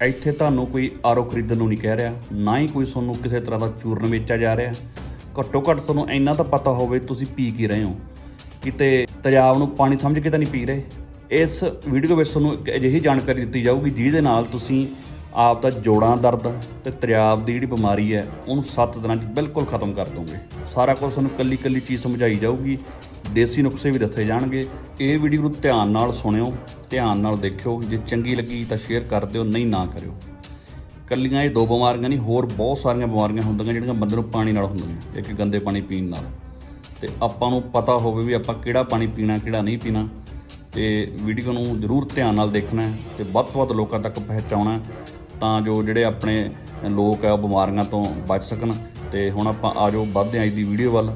ਇੱਥੇ ਤੁਹਾਨੂੰ ਕੋਈ ਆਰੋ ਖਰੀਦਣ ਨੂੰ ਨਹੀਂ ਕਹਿ ਰਿਹਾ, ਨਾ ਹੀ ਕੋਈ ਤੁਹਾਨੂੰ ਕਿਸੇ ਤਰ੍ਹਾਂ ਦਾ ਚੂਰਨ ਵੇਚਿਆ ਜਾ ਰਿਹਾ। ਘੱਟੋ ਘੱਟ ਤੁਹਾਨੂੰ ਇੰਨਾ ਤਾਂ ਪਤਾ ਹੋਵੇ ਤੁਸੀਂ ਪੀ ਕੀ ਰਹੇ ਹੋ। ਕਿਤੇ ਤੇਜ਼ਾਬ ਨੂੰ ਪਾਣੀ ਸਮਝ ਕੇ ਤਾਂ ਨਹੀਂ ਪੀ ਰਹੇ। ਇਸ ਵੀਡੀਓ ਵਿੱਚ ਤੁਹਾਨੂੰ ਇੱਕ ਅਜਿਹੀ ਜਾਣਕਾਰੀ ਦਿੱਤੀ ਜਾਊਗੀ, ਜਿਹਦੇ ਨਾਲ ਤੁਸੀਂ ਆਪ ਦਾ ਜੋੜਾਂ ਦਰਦ ਤੇ ਤੇਜ਼ਾਬ ਦੀ ਜਿਹੜੀ ਬਿਮਾਰੀ ਹੈ, ਉਹਨੂੰ 7 ਦਿਨਾਂ 'ਚ ਬਿਲਕੁਲ ਖਤਮ ਕਰ ਦੋਗੇ। ਸਾਰਾ ਕੁਝ ਤੁਹਾਨੂੰ ਕੱਲੀ ਕੱਲੀ ਚੀਜ਼ ਸਮਝਾਈ ਜਾਊਗੀ। ਦੇਸੀ ਨੁਸਖੇ ਵੀ ਦੱਸੇ ਜਾਣਗੇ। ਇਹ ਵੀਡੀਓ ਨੂੰ ਧਿਆਨ ਨਾਲ ਸੁਣਿਓ, ਧਿਆਨ ਨਾਲ ਦੇਖਿਓ। ਜੇ ਚੰਗੀ ਲੱਗੀ ਤਾਂ ਸ਼ੇਅਰ ਕਰ ਦਿਓ, ਨਹੀਂ ਨਾ ਕਰਿਓ। ਕੱਲੀਆਂ ਇਹ ਦੋ ਬਿਮਾਰੀਆਂ ਨਹੀਂ, ਹੋਰ ਬਹੁਤ ਸਾਰੀਆਂ ਬਿਮਾਰੀਆਂ ਹੁੰਦੀਆਂ ਜਿਹੜੀਆਂ ਬੰਦੇ ਨੂੰ ਪਾਣੀ ਨਾਲ ਹੁੰਦੀਆਂ ਇੱਕ ਗੰਦੇ ਪਾਣੀ ਪੀਣ ਨਾਲ। ਤੇ ਆਪਾਂ ਨੂੰ ਪਤਾ ਹੋਵੇ ਵੀ ਆਪਾਂ ਕਿਹੜਾ ਪਾਣੀ ਪੀਣਾ, ਕਿਹੜਾ ਨਹੀਂ ਪੀਣਾ। ਤੇ ਵੀਡੀਓ ਨੂੰ ਜ਼ਰੂਰ ਧਿਆਨ ਨਾਲ ਦੇਖਣਾ ਹੈ ਤੇ ਵੱਧ ਤੋਂ ਵੱਧ ਲੋਕਾਂ ਤੱਕ ਪਹੁੰਚਾਉਣਾ ਤਾਂ ਜੋ ਜਿਹੜੇ ਆਪਣੇ ਲੋਕ ਆ ਉਹ ਬਿਮਾਰੀਆਂ ਤੋਂ ਬਚ ਸਕਣ। ਤੇ ਹੁਣ ਆਪਾਂ ਆਜੋ ਵੱਧਦੇ ਹਾਂ ਅੱਜ ਦੀ ਵੀਡੀਓ ਵੱਲ।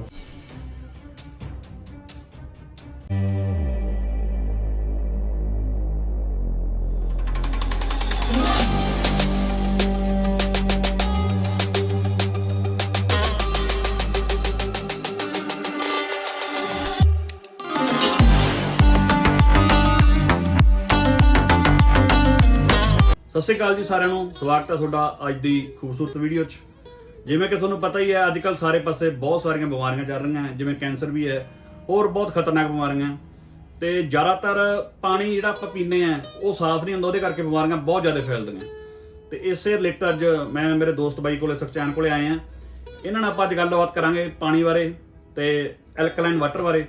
ਸਤਿ ਸ਼੍ਰੀ ਅਕਾਲ ਜੀ ਸਾਰਿਆਂ ਨੂੰ। ਸਵਾਗਤ ਹੈ ਤੁਹਾਡਾ ਅੱਜ ਦੀ ਖੂਬਸੂਰਤ ਵੀਡੀਓ 'ਚ। ਜਿਵੇਂ ਕਿ ਤੁਹਾਨੂੰ ਪਤਾ ਹੀ ਹੈ ਅੱਜ ਕੱਲ ਸਾਰੇ ਪਾਸੇ ਬਹੁਤ ਸਾਰੀਆਂ ਬਿਮਾਰੀਆਂ ਚੱਲ ਰਹੀਆਂ ਜਿਵੇਂ ਕੈਂਸਰ ਵੀ ਹੈ, ਹੋਰ ਬਹੁਤ ਖਤਰਨਾਕ ਬਿਮਾਰੀਆਂ। ਤੇ ਜ਼ਿਆਦਾਤਰ ਪਾਣੀ ਜਿਹੜਾ ਆਪਾਂ ਪੀਂਦੇ ਆ ਉਹ ਸਾਫ਼ ਨਹੀਂ ਹੁੰਦਾ, ਉਹਦੇ ਕਰਕੇ ਬਿਮਾਰੀਆਂ ਬਹੁਤ ਜ਼ਿਆਦਾ ਫੈਲਦੀਆਂ। ਤੇ ਇਸੇ ਰਿਲੇਟਡ ਅੱਜ ਮੈਂ, ਮੇਰੇ ਦੋਸਤ ਬਾਈ ਕੋਲੇ, ਸੁਖਚੈਨ ਕੋਲੇ ਆਏ ਆ ਇਹਨਾਂ ਨਾਲ ਆਪਾਂ ਅੱਜ ਗੱਲਬਾਤ ਕਰਾਂਗੇ ਪਾਣੀ ਬਾਰੇ ਤੇ ਐਲਕਲਾਈਨ ਵਾਟਰ ਬਾਰੇ।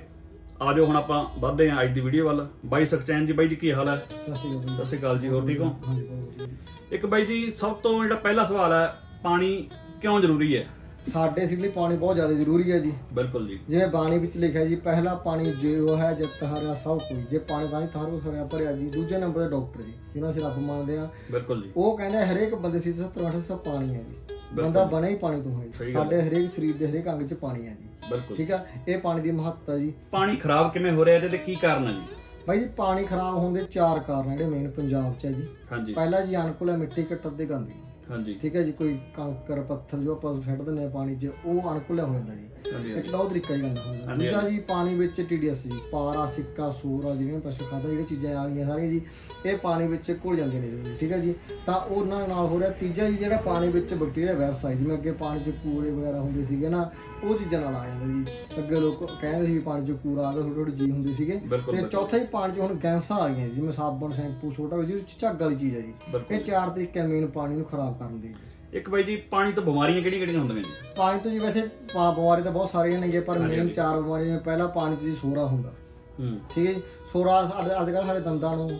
ਆਜੋ ਹੁਣ ਆਪਾਂ ਵੱਧਦੇ ਹਾਂ ਅੱਜ ਦੀ ਵੀਡੀਓ ਵੱਲ। ਬਾਈ ਸੁਖਚੈਨ ਜੀ ਬਾਈ ਜੀ ਕੀ ਹਾਲ ਹੈ? ਸਤਿ ਸ਼੍ਰੀ ਅਕਾਲ ਸਤਿ ਸ਼੍ਰੀ ਅਕਾਲ ਜੀ ਹੋਰ ਠੀਕ ਹੋ? ਹਾਂਜੀ ਬਹੁਤ ਵਧੀਆ। ਇੱਕ ਬਾਈ ਜੀ ਸਭ ਤੋਂ ਜਿਹੜਾ ਪਹਿਲਾ ਸਵਾਲ ਹੈ ਪਾਣੀ ਕਿਉਂ ਜ਼ਰੂਰੀ ਹੈ? ਸਾਡੇ ਸਿਰ ਲਈ ਪਾਣੀ ਬਹੁਤ ਜ਼ਿਆਦਾ ਜ਼ਰੂਰੀ ਹੈ ਜੀ। ਬਿਲਕੁਲ ਜੀ। ਜਿਵੇਂ ਬਾਣੀ ਵਿੱਚ ਲਿਖਿਆ ਜੀ ਪਹਿਲਾ ਪਾਣੀ ਜਿਉ ਹੈ ਜਦ ਤਹਾਰਾ ਸਭ ਕੋਈ। ਜੇ ਪਾਣੀ ਪਾਣੀ ਤਾਰੂ ਸਰਿਆ ਭਰਿਆ ਜੀ ਦੂਜੇ ਨੰਬਰ ਤੇ ਡਾਕਟਰ ਜੀ ਜਿਹਨਾਂ ਅਸੀਂ ਰੱਬ ਮੰਨਦੇ ਆ ਬਿਲਕੁਲ ਜੀ। ਉਹ ਕਹਿੰਦੇ ਹਰੇਕ ਬੰਦੇ ਸੀ 70 80 ਪਾਣੀ ਹੈ ਜੀ। ਬੰਦਾ ਬਣੇ ਹੀ ਪਾਣੀ ਤੋਂ ਹੈ ਸਾਡੇ ਹਰੇਕ ਸਰੀਰ ਦੇ ਹਰੇਕ ਅੰਗ 'ਚ ਪਾਣੀ ਹੈ ਜੀ। ਬਿਲਕੁਲ। ਠੀਕ ਆ? ਇਹ ਪਾਣੀ ਦੀ ਮਹੱਤਤਾ ਜੀ। ਪਾਣੀ ਖਰਾਬ ਕਿਵੇਂ ਹੋ ਰਿਹਾ ਇਹਦੇ ਤੇ ਕੀ ਕਾਰਨ ਹੈ ਜੀ? ਬਾਈ ਜੀ ਪਾਣੀ ਖਰਾਬ ਹੋਣ ਦੇ ਚਾਰ ਕਾਰਨ ਜਿਹੜੇ ਮੇਨ ਪੰਜਾਬ 'ਚ ਹੈ ਜੀ। ਹਾਂਜੀ। ਪਹਿਲਾ ਜੀ ਅਨਕੂਲ ਹੈ ਮਿੱਟੀ ਘੱਟਰ ਦੇ ਗੰਦੀ ਹਾਂਜੀ। ਠੀਕ ਹੈ ਜੀ ਕੋਈ ਕੰਕਰ ਪੱਥਰ ਜੋ ਆਪਾਂ ਛੱਡ ਦਿੰਦੇ ਆ ਪਾਣੀ 'ਚ ਉਹ ਅਨਕੂਲਿਆ ਹੋ ਜਾਂਦਾ ਜੀ। ਇੱਕ ਤਾਂ ਉਹ ਤਰੀਕਾ ਹੀ ਗੰਦਾ ਹੁੰਦਾ ਹਾਂਜੀ, ਦੂਜਾ ਜੀ ਪਾਣੀ ਵਿੱਚ ਟੀਡੀਐਸ ਜੀ ਪਾਰਾ ਸਿੱਕਾ ਸੂਰਾ ਜਿਹੜੀਆਂ ਪਸ਼ੂ ਖਾਦਾ ਜਿਹੜੀ ਚੀਜ਼ਾਂ ਆ ਗਈਆਂ ਸਾਰੀਆਂ ਜੀ ਇਹ ਪਾਣੀ ਵਿੱਚ ਘੁਲ ਜਾਂਦੀਆਂ ਨੇ ਜੀ ਠੀਕ ਹੈ ਜੀ। ਤਾਂ ਉਹਨਾਂ ਨਾਲ ਹੋ ਰਿਹਾ ਤੀਜਾ ਜੀ ਜਿਹੜਾ ਪਾਣੀ ਵਿੱਚ ਬੈਕਟੀਰੀਆ ਵਾਇਰਸ ਆ ਜਿਵੇਂ ਅੱਗੇ ਪਾਣੀ 'ਚ ਕੂੜੇ ਵਗੈਰਾ ਹੁੰਦੇ ਸੀਗੇ ਨਾ ਉਹ ਚੀਜ਼ਾਂ ਨਾਲ ਆ ਜਾਂਦਾ ਜੀ ਅੱਗੇ ਲੋਕ ਕਹਿੰਦੇ ਸੀ ਵੀ ਪਾਣੀ 'ਚ ਕੂੜਾ ਆ ਗਿਆ ਥੋੜੀ ਥੋੜੀ ਜੀ ਹੁੰਦੀ ਸੀਗੇ। ਬਿਲਕੁਲ ਤੇ ਚੌਥਾ ਹੀ ਪਾਣੀ 'ਚ ਹੁਣ ਗੈਸਾਂ ਆ ਗਈਆਂ ਜਿਵੇਂ ਸਾਬਣ ਸ਼ੈਂਪੂ ਛੋਟਾ ਜਿਹੀ ਝੱਗ ਵਾਲੀ ਚੀਜ਼ ਹੈ ਜੀ। ਬਿਲਕੁਲ। ਇਹ ਚਾਰ ਤਰੀਕੇ ਮੇਨ ਪਾਣੀ ਨੂੰ ਖਰਾਬ ਕਰਨ ਦੇ। ਜੀ ਇੱਕ ਬਾਈ ਜੀ ਪਾਣੀ ਤੋਂ ਬਿਮਾਰੀਆਂ ਕਿਹੜੀਆਂ ਕਿਹੜੀਆਂ ਹੁੰਦੀਆਂ ਜੀ ਪਾਣੀ ਤੋਂ ਜੀ ਵੈਸੇ ਪਾ- ਬਿਮਾਰੀ ਤਾਂ ਬਹੁਤ ਸਾਰੀਆਂ ਨੇਗੇ ਪਰ ਮੇਨ ਚਾਰ ਬਿਮਾਰੀਆਂ ਜਿਵੇਂ ਪਹਿਲਾ ਪਾਣੀ 'ਚ ਜੀ ਸੋਰਾ ਹੁੰਦਾ। ਹੂੰ। ਠੀਕ ਹੈ ਜੀ? ਸੋਰਾ ਅੱਜ ਕੱਲ੍ਹ ਸਾਡੇ ਦੰਦਾਂ ਨੂੰ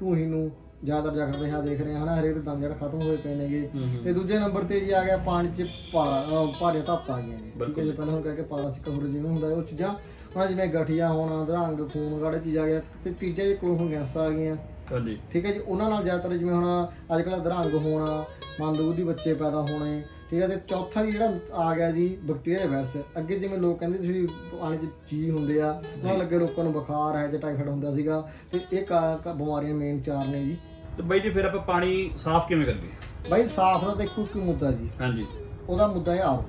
ਟੂਹੀ ਨੂੰ ਜ਼ਿਆਦਾਤਰ ਜਕੜਦੇ ਹਾਂ ਦੇਖ ਰਹੇ ਹਾਂ ਹਨਾ ਹਰੇਕ ਦੇ ਦੰਦ ਜਿਹੜਾ ਖਤਮ ਹੋਏ ਪਏ ਨੇਗੇ। ਤੇ ਦੂਜੇ ਨੰਬਰ ਤੇ ਜੀ ਆ ਗਿਆ ਪਾਣੀ 'ਚ ਪਾਰਾ ਭਾਰੇ ਧੱਪ ਆ ਗਈਆਂ ਨੇ। ਠੀਕ ਹੈ ਜੀ ਪਹਿਲਾਂ ਹੁਣ ਕਹਿ ਕੇ ਪਾਰਾ ਸਿੱਕਾ ਹੋਰ ਜਿਵੇਂ ਹੁੰਦਾ ਉਹ ਚੀਜ਼ਾਂ ਹੁਣ ਜਿਵੇਂ ਗਠੀਆ ਹੋਣਾ ਅਧਰੰਗ ਖੂਨ ਗਾੜੇ ਚੀਜ਼ ਆ ਗਿਆ। ਤੇ ਤੀਜਾ ਜੀ ਕੋਲੋਂ ਗੈਸਾਂ ਆ ਗਈਆਂ। ਹਾਂਜੀ। ਠੀਕ ਹੈ ਜੀ ਉਹਨਾਂ ਨਾਲ ਜ਼ਿਆਦਾਤਰ ਜਿਵੇਂ ਹੁਣ ਅੱਜ ਕੱਲ੍ਹ ਅਧਰੰਗ ਹੋਣਾ ਮੰਦਬੁੱਧੀ ਬੱਚੇ ਪੈਦਾ ਹੋਣੇ। ਠੀਕ ਹੈ ਤੇ ਚੌਥਾ ਜੀ ਜਿਹੜਾ ਆ ਗਿਆ ਜੀ ਬੈਕਟੀਰੀਆ ਵਾਇਰਸ ਅੱਗੇ ਜਿਵੇਂ ਲੋਕ ਕਹਿੰਦੇ ਸੀ ਪਾਣੀ 'ਚ ਜੀ ਹੁੰਦੇ ਆ ਉਹਨਾਂ ਲੱਗੇ ਲੋਕਾਂ ਨੂੰ ਬੁਖਾਰ ਹੈ ਜਾਂ ਟਾਈਫਾਇਡ ਹੁੰਦਾ ਸੀਗਾ। ਤੇ ਇਹ ਕਾ- ਬਿਮਾਰੀਆਂ ਮੇਨ ਚਾਰ ਨੇ ਜੀ। ਤੇ ਬਾਈ ਜੀ ਫਿਰ ਆਪਾਂ ਪਾਣੀ ਸਾਫ਼ ਕਿਵੇਂ ਕਰੀਏ? ਬਾਈ ਸਾਫ਼ ਦਾ ਦੇਖੋ ਕੀ ਮੁੱਦਾ ਜੀ। ਹਾਂਜੀ। ਉਹਦਾ ਮੁੱਦਾ ਹੈ ਆਰੋ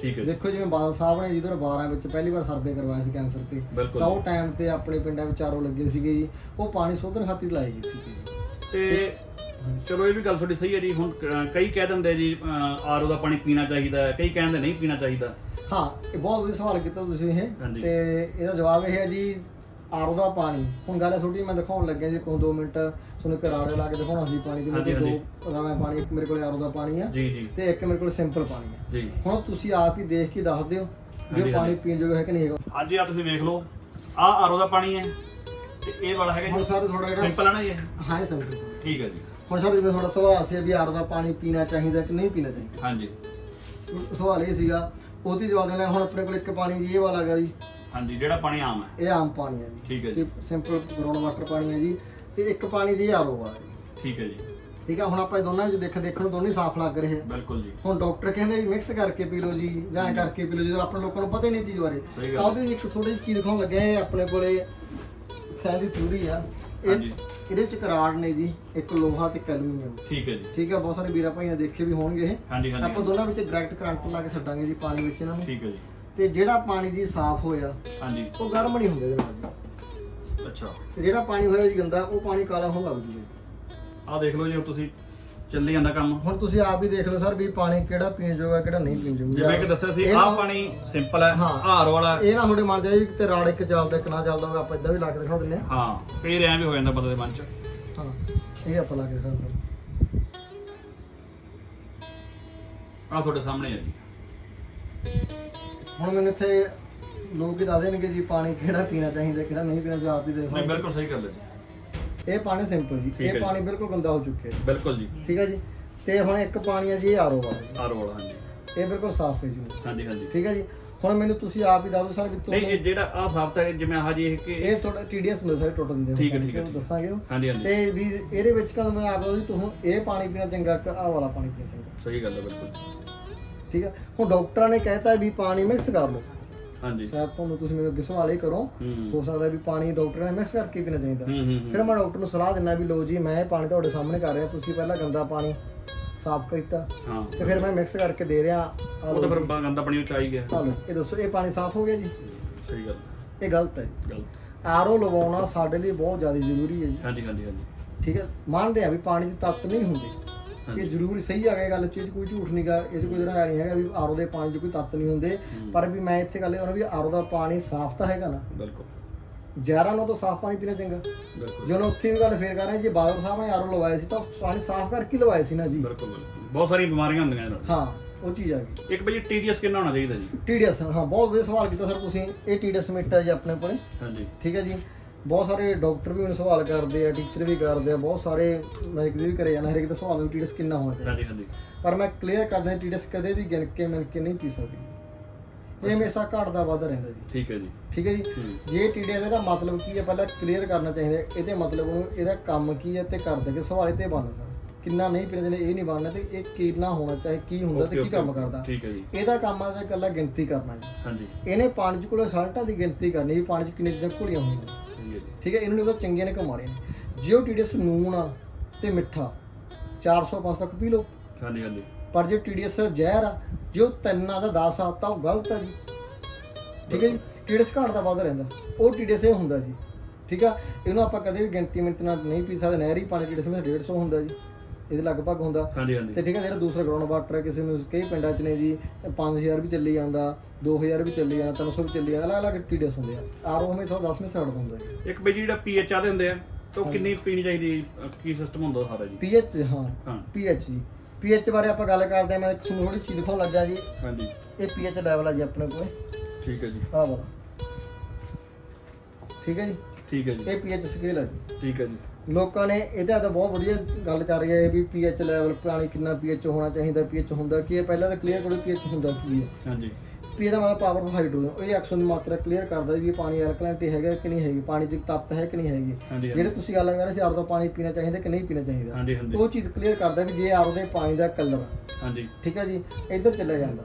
ਠੀਕ ਹੈ ਜੀ। ਦੇਖੋ ਜਿਵੇਂ ਬਾਦਲ ਸਾਹਿਬ ਨੇ ਜਿਹਦੇ 12 ਵਿੱਚ ਪਹਿਲੀ ਵਾਰ ਸਰਵੇ ਕਰਵਾਇਆ ਸੀ ਕੈਂਸਰ ਤੇ ਬਿਲਕੁਲ ਤਾਂ ਉਹ ਟਾਈਮ ਤੇ ਆਪਣੇ ਪਿੰਡਾਂ ਵਿੱਚ ਆਰੋ ਲੱਗੇ ਸੀਗੇ ਜੀ। ਉਹ ਪਾਣੀ ਸੋਧਣ ਖਾਤਰ ਲਾਏ ਗਏ ਸੀਗੇ ਜੀ ਤੇ ਚਲੋ ਇਹ ਵੀ ਗੱਲ ਤੁਹਾਡੀ ਸਹੀ ਹੈ ਜੀ। ਹੁਣ ਕ- ਕਈ ਕਹਿ ਦਿੰਦੇ ਜੀ ਆਰਓ ਦਾ ਪਾਣੀ ਪੀਣਾ ਚਾਹੀਦਾ ਹੈ। ਕਈ ਕਹਿੰਦੇ ਨਹੀਂ ਪੀਣਾ ਚਾਹੀਦਾ। ਹਾਂ ਇਹ ਬਹੁਤ ਵਧੀਆ ਸਵਾਲ ਕੀਤਾ ਤੁਸੀਂ ਇਹ। ਹਾਂਜੀ। ਤੇ ਇਹਦਾ ਜਵਾਬ ਇਹ ਹੈ ਜੀ ਆਰੋ ਦਾ ਪਾਣੀ। ਹੁਣ ਗੱਲ ਛੋਟੀ ਮੈਂ ਦਿਖਾਉਣ ਲੱਗਿਆ ਜੀ ਕੋਲ 2 ਮਿੰਟ ਤੁਹਾਨੂੰ ਕਰਾੜੇ ਲਾ ਕੇ ਦਿਖਾਉਣਾ ਸੀ ਪਾਣੀ ਦੇ। ਮੇਰੇ ਕੋਲ ਦੋ ਰਾਣਾ ਪਾਣੀ ਇੱਕ ਮੇਰੇ ਕੋਲ ਆਰੋ ਦਾ ਪਾਣੀ ਆ ਤੇ ਇੱਕ ਮੇਰੇ ਕੋਲ ਸਿੰਪਲ ਪਾਣੀ ਆ। ਜੀ। ਹੁਣ ਤੁਸੀਂ ਆਪ ਹੀ ਦੇਖ ਕੇ ਦੱਸ ਦਿਓ ਵੀ ਪਾਣੀ ਪੀਣ ਯੋਗ ਹੈ ਕਿ ਨਹੀਂ ਹੈਗਾ। ਹਾਂਜੀ ਆ ਤੁਸੀਂ ਵੇਖ ਲਓ। ਆਹ ਆਰਓ ਦਾ ਪਾਣੀ ਹੈ ਤੇ ਇਹ ਵਾਲਾ ਹੈਗਾ ਹੁਣ ਜੀ ਸਰ ਥੋੜਾ ਜਿਹੜਾ ਸਿੰਪਲ ਹੈ ਨਾ ਇਹ? ਹਾਂ ਸਿੰਪਲ। ਠੀਕ ਹੈ ਜੀ। ਹੁਣ ਸਰ ਜਿਵੇਂ ਥੋੜਾ ਸਵਾਲ ਸੀ ਵੀ ਆਰੋ ਦਾ ਪਾਣੀ ਪੀਣਾ ਚਾਹੀਦਾ ਕਿ ਨਹੀਂ ਪੀਣਾ ਚਾਹੀਦਾ। ਹਾਂਜੀ। ਸਵਾਲ ਇਹ ਸੀਗਾ ਉਹਦੀ ਜਵਾਬ ਦੇਣਾ ਹੁਣ ਆਪਣੇ ਕੋਲ ਇੱਕ ਪਾਣੀ ਜੀ ਇਹ ਵਾਲਾ ਹੈਗਾ ਜੀ। ਹਾਂਜੀ ਜਿਹੜਾ ਪਾਣੀ ਆਮ ਹੈ। ਇਹ ਆਮ ਪਾਣੀ ਹੈ ਜੀ। ਠੀਕ ਹੈ ਜੀ। ਸਿੰਪਲ ਗਰਾਉਂਡ ਵਾਟਰ ਪਾਣੀ ਹੈ ਜੀ। ਤੇ ਇੱਕ ਪਾਣੀ ਜੀ ਆਰੋ ਆ ਜੀ ਠੀਕ ਹੈ ਜੀ। ਠੀਕ ਆ ਹੁਣ ਆਪਾਂ ਇਹ ਦੋਨਾਂ ਵਿੱਚ ਦੇਖ ਦੇਖਣ ਨੂੰ ਦੋਨੇ ਹੀ ਸਾਫ਼ ਲੱਗ ਰਹੇ ਆ। ਬਿਲਕੁਲ ਜੀ। ਹੁਣ ਡਾਕਟਰ ਕਹਿੰਦੇ ਵੀ ਮਿਕਸ ਕਰਕੇ ਪੀ ਲਓ ਜੀ ਜਾਂ ਐਂ ਕਰਕੇ ਪੀ ਲਓ ਜਦੋਂ ਆਪਣੇ ਲੋਕਾਂ ਨੂੰ ਪਤਾ ਹੀ ਨਹੀਂ ਚੀਜ਼ ਬਾਰੇ। ਸਹੀ ਗੱਲ ਤਾਂ ਉਹਦੀ ਇੱਕ ਥੋੜੀ ਜਿਹੀ ਚੀਜ਼ ਦਿਖਾਉਣ ਲੱਗੇ ਇਹ ਆਪਣੇ ਕੋਲੇ ਸੈਂ ਦੀ ਥਿਊਰੀ ਆ। ਇਹ ਹਾਂਜੀ। ਇਹਦੇ ਵਿੱਚ ਕਰਾੜ ਨੇ ਜੀ ਇੱਕ ਲੋਹਾ ਤੇ ਐਲੂਮੀਨੀਅਮ ਠੀਕ ਹੈ ਜੀ। ਠੀਕ ਆ ਬਹੁਤ ਸਾਰੇ ਵੀਰਾ ਭਾਈਆਂ ਦੇਖੇ ਵੀ ਹੋਣਗੇ ਇਹ। ਹਾਂਜੀ ਹਾਂਜੀ ਆਪਾਂ ਦੋਨਾਂ ਵਿੱਚ ਡਾਇਰੈਕਟ ਕਰੰਟ ਲਾ ਕੇ ਛੱਡਾਂਗੇ ਜੀ ਪਾਣੀ ਵਿੱਚ ਇਹਨਾਂ ਨੂੰ। ਠੀਕ ਹੈ ਜੀ। ਤੇ ਜਿਹੜਾ ਪਾਣੀ ਜੀ ਸਾਫ਼ ਹੋਇਆ ਹਾਂਜੀ। ਉਹ ਗਰਮ ਨਹੀਂ ਹੁੰਦਾ ਇਹਦੇ ਨਾਲ। ਜੀ ਅੱਛਾ। ਤੇ ਜਿਹੜਾ ਪਾਣੀ ਹੋਇਆ ਜੀ ਗੰਦਾ ਉਹ ਪਾਣੀ ਕਾਲਾ ਹੋਣ ਲੱਗ ਜੂਗਾ। ਆਹ ਦੇਖ ਲਓ ਜੀ ਹੁਣ ਤੁਸੀਂ ਚੱਲੀ ਜਾਂਦਾ ਕੰਮ। ਹੁਣ ਤੁਸੀਂ ਆਪ ਹੀ ਦੇਖ ਲਓ ਸਰ ਵੀ ਪਾਣੀ ਕਿਹੜਾ ਪੀਣ ਜੋਗਾ ਕਿਹੜਾ ਨਹੀਂ ਪੀਣ ਜੋਗਾ ਜਿਵੇਂ ਕਿ ਦੱਸਿਆ ਸੀ ਇਹ ਆਹ ਨਾ- ਪਾਣੀ ਸਿੰਪਲ ਹੈ ਹਾਂ। ਹਾਰ ਵਾਲਾ ਇਹ ਨਾ ਤੁਹਾਡੇ ਮਨ ਚ ਆਏ ਵੀ ਕਿਤੇ ਰਾੜ ਇੱਕ ਚੱਲਦਾ ਇੱਕ ਨਾ ਚੱਲਦਾ ਹੋਵੇ ਆਪਾਂ ਇਦਾਂ ਵੀ ਲਾ ਕੇ ਦਿਖਾ ਦਿੰਦੇ ਹਾਂ। ਹਾਂ ਫੇਰ ਐਂ ਵੀ ਹੋ ਜਾਂਦਾ ਬੰਦੇ ਦੇ ਮਨ 'ਚ। ਹਾਂ ਇਹ ਆਪਾਂ ਲਾ ਕੇ ਦਿਖਾ ਦਿੰਦੇ ਆਹ ਤੁਹਾਡੇ ਸਾਹਮਣੇ ਹੈ ਜੀ। ਹੁਣ ਮੈਨੂੰ ਇੱਥੇ ਲੋਕ ਹੀ ਦੱਸ ਦੇਣਗੇ ਜੀ ਪਾਣੀ ਕਿਹੜਾ ਪੀਣਾ ਚਾਹੀਦਾ ਕਿਹੜਾ ਨਹੀਂ ਪੀਣਾ ਚਾਹੀਦਾ ਆਪ ਹੀ ਦੇਖ। ਨਹੀਂ ਬਿਲਕੁਲ ਸਹੀ ਗੱਲ ਹੈ ਜੀ। ਇਹ ਪਾਣੀ ਸਿੰਪਲ ਜੀ ਠੀਕ ਹੈ ਇਹ ਜੀ। ਪਾਣੀ ਬਿਲਕੁਲ ਗੰਦਾ ਹੋ ਚੁੱਕਿਆ ਹੈ ਬਿਲਕੁਲ ਜੀ। ਠੀਕ ਹੈ ਜੀ? ਤੇ ਹੁਣ ਇੱਕ ਪਾਣੀ ਹੈ ਜੀ ਇਹ ਆਰੋ ਵਾਲਾ ਜੀ। ਆਰ ਵਾਲਾ ਹਾਂਜੀ। ਇਹ ਬਿਲਕੁਲ ਸਾਫ਼ ਹੈ ਜੀ। ਹਾਂਜੀ ਹਾਂਜੀ। ਠੀਕ ਹੈ ਜੀ? ਹੁਣ ਮੈਨੂੰ ਤੁਸੀਂ ਆਪ ਹੀ ਦੱਸ ਦਿਓ ਸਰ ਵੀ ਨਹੀਂ ਜਿਹੜਾ ਆਹ ਸਾਫਤ ਹੈ ਜਿਵੇਂ ਆਹ ਜੀ ਇਹ ਕਿ ਇਹ ਥੋੜਾ ਟੀਡੀਐਸ ਹੁੰਦਾ ਸਾਰੇ ਟੋਟਲ ਦਿੰਦੇ ਠੀਕ ਹੈ, ਠੀਕ ਹੈ, ਠੀਕ ਹੈ। ਦੱਸਾਂਗੇ ਉਹ। ਹਾਂਜੀ ਹਾਂਜੀ। ਤੇ ਵੀ ਇਹਦੇ ਵਿੱਚ ਕਦੋਂ ਮੈਂ ਆਪ ਦੱਸਦਾ ਜੀ ਤੁਹਾਨੂੰ ਇਹ ਪਾਣੀ ਪੀਣਾ ਚੰਗਾ ਕਿ ਆਹ ਵਾਲਾ ਪਾਣੀ ਪੀਣਾ ਚੰਗਾ। ਸਹੀ ਗੱਲ ਹੈ ਬਿਲਕੁਲ। ਠੀਕ ਹੈ ਹੁਣ ਡਾਕਟਰਾਂ ਨੇ ਕਹਿਤਾ ਵੀ ਪਾਣੀ ਮਿਕਸ ਕਰ ਲਓ। ਹਾਂਜੀ। ਸ਼ਾਇਦ ਤੁਹਾਨੂੰ ਤੁਸੀਂ ਮੈਨੂੰ ਅੱਗੇ ਸਵਾਲ ਇਹ ਕਰੋ। ਹੂੰ ਸਕਦਾ ਵੀ ਪਾਣੀ ਡਾਕਟਰਾਂ ਨੇ ਮਿਕਸ ਕਰਕੇ ਪੀਣਾ ਚਾਹੀਦਾ। ਫਿਰ ਮੈਂ ਡਾਕਟਰ ਨੂੰ ਸਲਾਹ ਦਿੰਦਾ ਵੀ ਲੋ ਜੀ ਮੈਂ ਇਹ ਪਾਣੀ ਤੁਹਾਡੇ ਸਾਹਮਣੇ ਕਰ ਰਿਹਾ। ਤੁਸੀਂ ਪਹਿਲਾਂ ਗੰਦਾ ਪਾਣੀ ਸਾਫ਼ ਕੀਤਾ। ਹਾਂ। ਤੇ ਫਿਰ ਮੈਂ ਮਿਕਸ ਕਰਕੇ ਦੇ ਰਿਹਾ। ਉਹ ਤਾਂ ਫਿਰ ਗੰਦਾ ਪਾਣੀ ਵਿੱਚ ਆ ਹੀ ਗਿਆ। ਲਓ, ਇਹ ਦੱਸੋ ਇਹ ਪਾਣੀ ਸਾਫ਼ ਹੋ ਗਿਆ ਜੀ? ਸਹੀ ਗੱਲ। ਇਹ ਗਲਤ ਹੈ। ਗਲਤ। ਆਰਓ ਲਵਾਉਣਾ ਸਾਡੇ ਲਈ ਬਹੁਤ ਜ਼ਿਆਦਾ ਜ਼ਰੂਰੀ ਹੈ ਜੀ। ਹਾਂਜੀ ਹਾਂਜੀ ਹਾਂਜੀ। ਠੀਕ ਹੈ? ਮੰਨਦੇ ਆ ਵੀ ਪਾਣੀ 'ਚ ਤੱਤ ਨਹੀਂ ਹੁੰਦੇ। ਇਹ ਜ਼ਰੂਰੀ ਸਹੀ ਹੈਗਾ ਇਹ ਗੱਲ ਚ ਇਹ 'ਚ ਕੋਈ ਝੂਠ ਨਹੀਂਗਾ ਇਹ ਕੋਈ ਜਿਹੜਾ ਨਹੀਂ ਹੈਗਾ ਵੀ ਆਰਓ ਦੇ ਪਾਣੀ 'ਚ ਕੋਈ ਤੱਤ ਨਹੀਂ ਹੁੰਦੇ। ਪਰ ਵੀ ਮੈਂ ਇੱਥੇ ਗੱਲ ਇਹ ਵੀ ਆਰਓ ਦਾ ਪਾਣੀ ਸਾਫ਼ ਤਾਂ ਹੈਗਾ ਨਾ। ਬਿਲਕੁਲ। ਜ਼ਹਿਰਾਂ ਨੂੰ ਤਾਂ ਸਾਫ਼ ਪਾਣੀ ਪੀਣਾ ਚੰਗਾ। ਬਿਲਕੁਲ। ਜੇ ਉਹਨੇ ਉੱਥੇ ਵੀ ਗੱਲ ਫੇਰ ਕਰ ਰਹੇ ਜੇ ਬਾਦਲ ਸਾਹਿਬ ਨੇ ਆਰਓ ਲਵਾਏ ਸੀ ਤਾਂ ਪਾਣੀ ਸਾਫ਼ ਕਰਕੇ ਲਵਾਏ ਸੀ ਨਾ ਜੀ। ਬਿਲਕੁਲ ਬਿਲਕੁਲ। ਬਹੁਤ ਸਾਰੀਆਂ ਬਿਮਾਰੀਆਂ ਹੁੰਦੀਆਂ ਇਹਨਾਂ ਹਾਂ ਉਹ ਚੀਜ਼ ਆ ਗਈ। ਇੱਕ ਬਈ ਟੀਡੀਐਸ ਕਿੰਨਾ ਹੋਣਾ ਚਾਹੀਦਾ ਜੀ? ਟੀਡੀਐਸ ਹਾਂ ਬਹੁਤ ਵਧੀਆ ਸਵਾਲ ਕੀਤਾ ਸਰ ਤੁਸੀਂ। ਇਹ ਟੀਡੀਐਸ ਮੀਟਰ ਜੀ ਆਪਣੇ ਕੋਲੇ। ਹਾਂਜੀ। ਠੀਕ ਹੈ ਜੀ। ਬਹੁਤ ਸਾਰੇ ਡਾਕਟਰ ਵੀ ਮੈਨੂੰ ਸਵਾਲ ਕਰਦੇ ਆ ਟੀਚਰ ਵੀ ਕਰਦੇ ਆ ਬਹੁਤ ਸਾਰੇ ਮੈਂ ਇੱਕ ਵੀ ਕਰੇ ਜਾਣਾ ਹਰੇਕ ਦਾ ਸਵਾਲ ਵੀ ਟੀਡੀਐਸ ਕਿੰਨਾ ਹੋਣਾ ਚਾਹੀਦਾ। ਹਾਂਜੀ ਹਾਂਜੀ। ਪਰ ਮੈਂ ਕਲੀਅਰ ਕਰਦਾ ਟੀਡੀਐਸ ਕਦੇ ਵੀ ਗਿਣ ਕੇ ਮਿਣ ਕੇ ਨਹੀਂ ਪੀ ਸਕਦੀ। ਇਹ ਹਮੇਸ਼ਾ ਘਟਦਾ ਵੱਧਦਾ ਰਹਿੰਦਾ ਜੀ। ਠੀਕ ਹੈ ਜੀ। ਠੀਕ ਹੈ ਜੀ? ਜੇ ਟੀਡੀਐਸ ਦਾ ਮਤਲਬ ਕੀ ਹੈ ਪਹਿਲਾਂ ਕਲੀਅਰ ਕਰਨਾ ਚਾਹੀਦਾ। ਇਹਦੇ ਮਤਲਬ ਨੂੰ ਇਹਦਾ ਕੰਮ ਕੀ ਹੈ ਤੇ ਕਰਦੇ ਕਿ ਸਵਾਲ ਤੇ ਬਣਨਾ ਸਰ। ਕਿੰਨਾ ਨਹੀਂ ਪੀਣਾ ਚਾਹੀਦਾ ਇਹ ਨਹੀਂ ਬਣਨਾ ਤੇ ਇਹ ਕਿੰਨਾ ਹੋਣਾ ਚਾਹੀਦਾ ਕੀ ਹੁੰਦਾ ਤੇ ਕੀ ਕੰਮ ਕਰਦਾ। ਠੀਕ ਹੈ ਜੀ। ਇਹਦਾ ਕੰਮ ਆ ਜਾਂ ਇਕੱਲਾ ਗਿਣਤੀ ਕਰਨਾ ਜੀ। ਹਾਂਜੀ। ਇਹਨੇ ਪਾਣੀ ਚ ਕੋਲ ਸਾਲਟਾਂ ਦੀ ਗਿਣਤੀ ਕਰਨੀ ਵੀ ਪਾਣੀ ਚ ਕਿੰਨੇ ਚੀਜ਼ਾਂ ਘੁਲੀਆਂ ਹੋਈਆਂ। ਨੇ ਜੀ। ਠੀਕ ਹੈ ਇਹਨੂੰ ਨਹੀਂ ਪਤਾ ਚੰਗੀਆਂ ਨੇ ਕਿ ਮਾੜੀਆਂ ਨੇ। ਜੇ ਉਹ ਟੀਡੀਐਸ ਨੂਨ ਆ ਤੇ ਮਿੱਠਾ 400 5 ਤੱਕ ਪੀ ਲਓ। ਹਾਂਜੀ ਹਾਂਜੀ। ਪਰ ਜੇ ਟੀਡੀਐਸ ਜ਼ਹਿਰ ਆ ਜੋ ਤਿੰਨਾਂ ਦਾ 10 ਆ ਤਾਂ ਉਹ ਗਲਤ ਆ ਜੀ। ਠੀਕ ਹੈ ਜੀ ਟੀਡੀਐਸ ਘਾਟ ਦਾ ਵੱਧ ਰਹਿੰਦਾ। ਉਹ ਟੀਡੀਐਸ ਇਹ ਹੁੰਦਾ ਜੀ। ਠੀਕ ਆ ਇਹਨੂੰ ਆਪਾਂ ਕਦੇ ਵੀ ਗਿਣਤੀ ਮਿੰਟ ਨਾਲ ਨਹੀਂ ਪੀ ਸਕਦੇ ਨਹਿਰੀ ਪਾਣੀ ਟੀਡੀਐਸ ਵਿੱਚ 150 ਹੁੰਦਾ ਜੀ। ਇਹਦੇ ਲਗਭਗ ਹੁੰਦਾ। ਹਾਂਜੀ ਹਾਂਜੀ। ਤੇ ਠੀਕ ਹੈ ਜਿਹੜਾ ਦੂਸਰਾ ਗਰਾਊਂਡ ਵਾਟਰ ਹੈ ਕਿਸੇ ਨੂੰ ਕਈ ਪਿੰਡਾਂ 'ਚ ਨੇ ਜੀ 5000 ਵੀ ਚੱਲੀ ਜਾਂਦਾ 2000 ਵੀ ਚੱਲੀ ਜਾਂਦਾ 300 ਵੀ ਚੱਲੀ ਜਾਂਦਾ ਅਲੱਗ-ਅਲੱਗ ਟੀਡੀਐਸ ਹੁੰਦੇ ਆ। ਆਰਓ ਹਮੇਸ਼ਾ 10ਵੇਂ ਸਾਈਡ ਹੁੰਦਾ ਜੀ। ਇੱਕ ਬਈ ਜਿਹੜਾ ਪੀਐਚ ਆਦੇ ਹੁੰਦੇ ਆ ਤਾਂ ਉਹ ਕਿੰਨੀ ਪੀਣੀ ਚਾਹੀਦੀ ਹੈ? ਕੀ ਸਿਸਟਮ ਹੁੰਦਾ ਸਾਰਾ ਜੀ? ਪੀਐਚ ਹਾਂ ਹਾਂ। ਪੀਐਚ ਜੀ। ਪੀਐਚ ਬਾਰੇ ਆਪਾਂ ਗੱਲ ਕਰਦੇ ਹਾਂ ਮੈਂ ਤੁਹਾਨੂੰ ਥੋੜੀ ਚੀਜ਼ ਦਿਖਾਉਣ ਲੱਗਾ ਜੀ। ਹਾਂਜੀ। ਇਹ ਪੀਐਚ ਲੈਵਲ ਆ ਜੀ ਆਪਣੇ ਕੋਲੇ। ਠੀਕ ਹੈ ਜੀ। ਆਹ ਵਾਲਾ। ਠੀਕ ਹੈ ਜੀ? ਠੀਕ ਹੈ ਜੀ। ਇਹ ਪੀਐਚ ਸਕੇਲ ਹੈ ਜੀ। ਠੀਕ ਹੈ ਜੀ। ਲੋਕਾਂ ਨੇ ਇਹਦਾ ਤਾਂ ਬਹੁਤ ਵਧੀਆ ਗੱਲ ਚੱਲ ਰਹੀ ਹੈ ਵੀ ਪੀਐਚ ਲੈਵਲ ਪਾਣੀ ਕਿੰਨਾ ਪੀਐਚ ਹੋਣਾ ਚਾਹੀਦਾ ਪੀਐਚ ਹੁੰਦਾ ਕੀ ਹੈ ਪਹਿਲਾਂ ਤਾਂ ਕਲੀਅਰ ਕਰੋ ਪੀਐਚ ਹੁੰਦਾ ਕੀ ਹੈ। ਹਾਂਜੀ। ਪੀ ਦਾ ਮਤਲਬ ਪਾਵਰ ਹਾਈਡਰੋਜਨ ਇਹ ਐਕਸ਼ਨ ਦੀ ਮਾਤਰਾ ਕਲੀਅਰ ਕਰਦਾ ਵੀ ਪਾਣੀ ਐਲਕਲਾਈਨਟੀ ਹੈਗਾ ਕਿ ਨਹੀਂ ਹੈਗੀ ਪਾਣੀ 'ਚ ਤੱਤ ਹੈ ਕਿ ਨਹੀਂ ਹੈਗੀ। ਜਿਹੜੇ ਤੁਸੀਂ ਗੱਲ ਕਰ ਰਹੇ ਸੀ ਆਰ ਦਾ ਪਾਣੀ ਪੀਣਾ ਚਾਹੀਦਾ ਕਿ ਨਹੀਂ ਪੀਣਾ ਚਾਹੀਦਾ। ਉਹ ਚੀਜ਼ ਕਲੀਅਰ ਕਰਦਾ ਵੀ ਜੇ ਆਰ ਦੇ ਪਾਣੀ ਦਾ ਕਲਰ ਹਾਂਜੀ। ਠੀਕ ਹੈ ਜੀ ਇੱਧਰ ਚਲਾ ਜਾਂਦਾ।